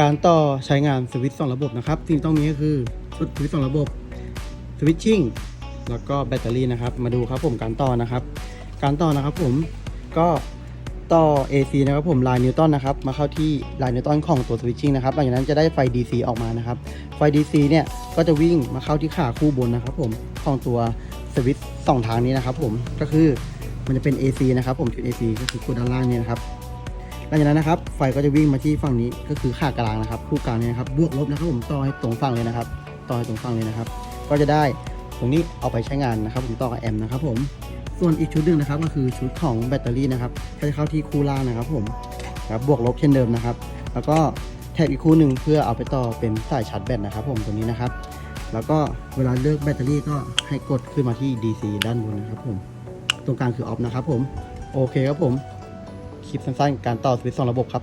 การต่อใช้งานสวิตช์สองระบบนะครับสิ่งต้องมีก็คือสวิตช์สองระบบสวิตชิ่งแล้วก็แบตเตอรี่นะครับ มาดูครับผมการต่อนะครับ การต่อนะครับผมก็ต่อ AC นะครับผมลายนิวตันนะครับมาเข้าที่ลายนิวตันของตัวสวิตชิ่งนะครับหลังจากนั้นจะได้ไฟ DC ออกมานะครับ ไฟ DC เนี่ยก็จะวิ่งมาเข้าที่ขาคู่บนนะครับ ผมของตัวสวิตช์สองทางนี้นะครับ ผมก็คือมันจะเป็น AC นะครับ ผมจุด AC ก็คือคู่ด้านล่างเนี่ยนะครับ หลังจากนั้นนะครับไฟก็จะวิ่งมาที่ฝั่งนี้ก็คือขากลางนะครับ คู่กลางเนี่ยนะครับบวกลบนะครับผมต่อให้ตรงฝั่งเลยนะครับต่อให้ตรงฝั่งเลยนะครับ ก็จะได้ตรงนี้เอาไปใช้งานนะครับ ผมต่อกับแอมป์นะครับ ผมส่วนอีกชุดหนึ่งนะครับก็คือชุดของแบตเตอรี่นะครับก็จะเข้าที่คู่ล่างนะครับผมครับบวกลบเช่นเดิมนะครับ แล้วก็แถบอีกคู่หนึ่งเพื่อเอาไปต่อเป็นสายชาร์จแบตนะครับ ผมตัวนี้นะครับ แล้วก็เวลาเลือกแบตเตอรี่ก็ให้กดขึ้นมาที่ DC ด้านบนนะครับผมตรงกลางคือออฟนะครับผมโอเคครับผม คลิปสั้นๆ การต่อสวิตช์สองระบบครับ